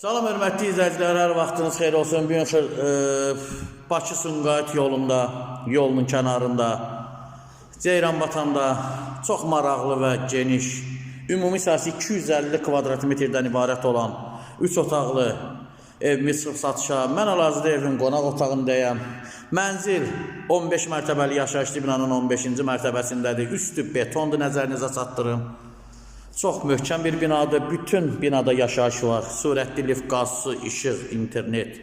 Salam hörmətli izləyicilər, hər vaxtınız xeyir olsun. Bu gün xır- e, Bakı Sumqayıt yolunda, yolun kənarında, Ceyranbatanda çox maraqlı və geniş, ümumi sahəsi 250 kvadrat metrdən ibarət olan 3 otaqlı evimiz çıxıb satışa. Mən hal-hazırda evin qonaq otağındayam. Mənzil 15 mərtəbəli yaşayışlı binanın 15-ci mərtəbəsindədir. Üstü betondur, nəzərinizə çatdırım. Çox möhkəm bir binadır. Bütün binada yaşayış var. Sürətli lift, qaz, su, işıq, internet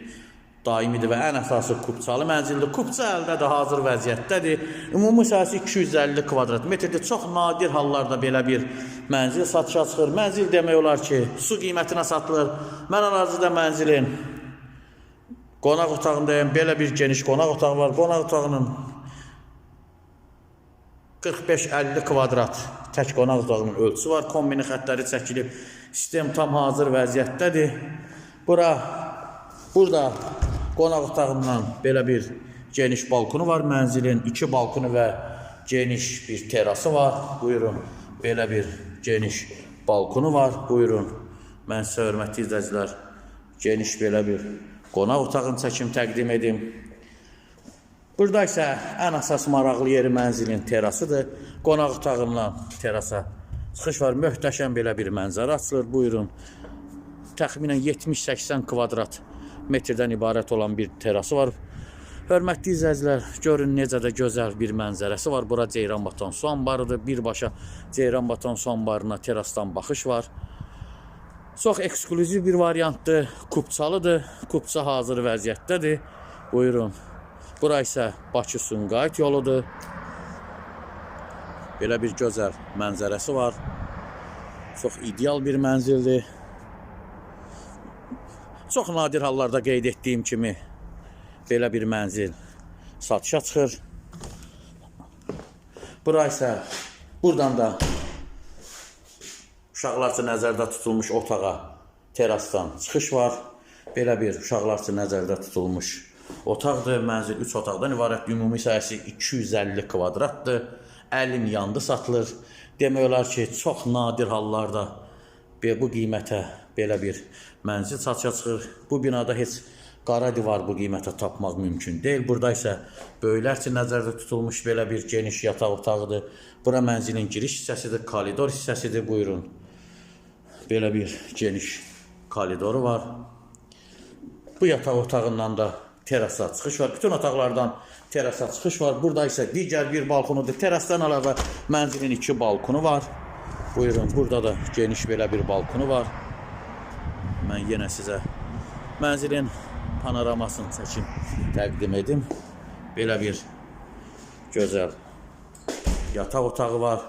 daimidir və ən əsası kupçalı mənzildir. Kupça əldədir, hazır vəziyyətdədir. Ümumi sahəsi 250 kvadrat metrdir. Çox nadir hallarda belə bir mənzil satışa çıxır. Mənzil demək olar ki, su qiymətinə satılır. Mən hal-hazırda mənzilin qonaq otağındayım. Belə bir geniş qonaq otağı var. Qonaq otağının 45-50 kvadrat tək qonaq otağının ölçüsü var. Kombini xəttləri çəkilib. Sistem tam hazır vəziyyətdədir. Bura burada qonaq otağından belə bir geniş balkonu var mənzilin. iki balkonu və geniş bir terası var. Buyurun. Belə bir geniş balkonu var. Buyurun. Mən sizə hörmətli izləyicilər geniş belə bir qonaq otağını çəkim təqdim edim. Burada isə ən əsas maraqlı yeri mənzilin terasıdır. Qonaq otağından terasa çıxış var. Möhtəşəm belə bir mənzərə açılır. Buyurun. Təxminən 70-80 kvadrat metrdən ibarət olan bir terası var. Hörmətli izləyicilər, görün necə də gözəl bir mənzərəsi var. Bura Ceyranbatan su anbarıdır. Birbaşa Ceyranbatan su anbarına terasdan baxış var. Çox eksklüziv bir variantdır. Kupçalıdır. Kupça hazır vəziyyətdədir. Buyurun. Bura isə Bakı Sumqayıt yoludur. Belə bir gözəl mənzərəsi var. Çox ideal bir mənzildir. Çox nadir hallarda qeyd etdiyim kimi belə bir mənzil satışa çıxır. Bura isə buradan da uşaqlar üçün nəzərdə tutulmuş otağa terasdan çıxış var. Belə bir uşaqlar üçün nəzərdə tutulmuş otaqdır. Mənzil 3 otaqdan ibarət. Ümumi sahəsi 250 kvadratdır. 50 yandı satılır. Demək olar ki, çox nadir hallarda bu qiymətə belə bir mənzil satışa çıxır. Bu binada heç qara divar bu qiymətə tapmaq mümkün deyil. Burada isə böyüklər üçün nəzərdə tutulmuş belə bir geniş yataq otağıdır. Bura mənzilin giriş hissəsidir, koridor hissəsidir. Buyurun. Belə bir geniş koridoru var. Bu yataq otağından da terasa çıxış var. Bütün otaqlardan terasa çıxış var. Burada isə digər bir balkonudur. Terasdan əlavə mənzilin iki balkonu var. Buyurun, burada da geniş belə bir balkonu var. Mən yenə sizə mənzilin panoramasını çəkim təqdim edim. Belə bir gözəl yataq otağı var.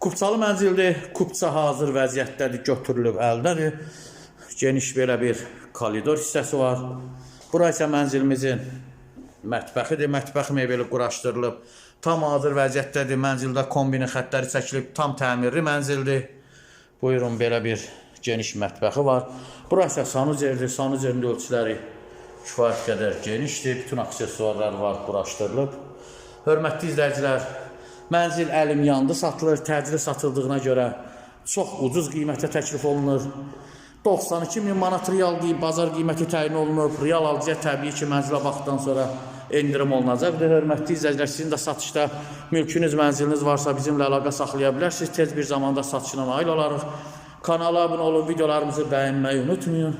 Kupçalı mənzildir. Kupça hazır vəziyyətdədir, götürülüb əldədir. Geniş belə bir koridor hissəsi var. Bura isə mənzilimizin mətbəxidir. Mətbəx mebeli quraşdırılıb. Tam hazır vəziyyətdədir. Mənzildə kombini xəttləri çəkilib. Tam təmirli mənzildir. Buyurun belə bir geniş mətbəxi var. Bura isə sanucerdir. Sanucerin ölçüləri kifayət qədər genişdir. Bütün aksesuarlar var, quraşdırılıb. Hörmətli izləyicilər, mənzil əlim yandı satılır. Təcili satıldığına görə çox ucuz qiymətə təklif olunur. 92 min manat real qiym bazar qiyməti təyin olunub. Real alıcıya təbii ki, mənzilə baxdıqdan sonra endirim olunacaqdır. Hörmətli izləyicilər, sizin də satışda mülkünüz, mənziliniz varsa bizimlə əlaqə saxlaya bilərsiniz. Tez bir zamanda satışına nail olarıq. Kanala abunə olun, videolarımızı bəyənməyi unutmayın.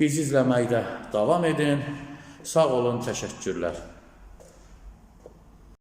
Bizi izləməkdə davam edin. Sağ olun, təşəkkürlər.